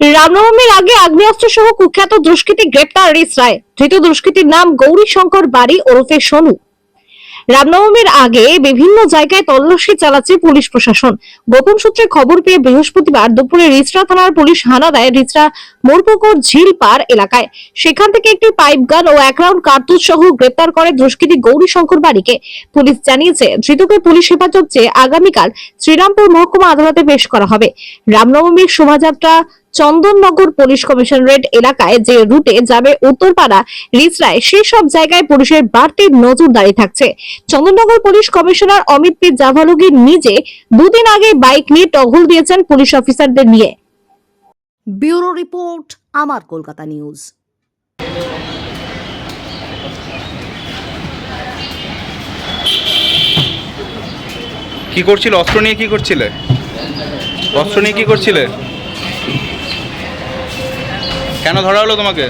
রামনবমীর আগে আগ্নেয়াস্ত্র সহ কুখ্যাত দুষ্কৃতী গ্রেপ্তার রিস রায়। ধৃত দুষ্কৃতীর নাম গৌরী শঙ্কর বাড়ি ওরফে সোনু। রামনবমীর আগে বিভিন্ন জায়গায় তল্লাশি চালাচ্ছে পুলিশ প্রশাসন। গোপন সূত্রে খবর পেয়ে বৃহস্পতিবার দুপুরে রিচরা থানার পুলিশ হানা দেয় রিচরা মোরপুকুর ঝিল পার এলাকায়। সেখান থেকে একটি পাইপ গান ও এক রাউন্ড কার্তুজ সহ গ্রেপ্তার করে দুষ্কৃতী গৌরী শঙ্কর বাড়িকে। পুলিশ জানিয়েছে, ধৃতকে পুলিশ হেফাজত চেয়ে আগামীকাল শ্রীরামপুর মহকুমা আদালতে পেশ করা হবে। রামনবমীর শোভাযাত্রা চন্দননগর পুলিশ কমিশনারেট এলাকায় যে রুটে যাবে উত্তরপাড়া রিসরায় সেসব জায়গায় পুলিশের বাড়তি নজরদারি থাকছে। Chandannagar police commissioner Amit P Javalgi নিজে দুদিন আগে বাইক নিয়ে টহল দিয়েছেন পুলিশ অফিসারদের নিয়ে। ব্যুরো রিপোর্ট আমার কলকাতা নিউজ। কি করছিল? অস্ত্র নিয়ে কি করছিলে? অস্ত্র নিয়ে কি করছিলে? কেন ধরা হলো তোমাকে?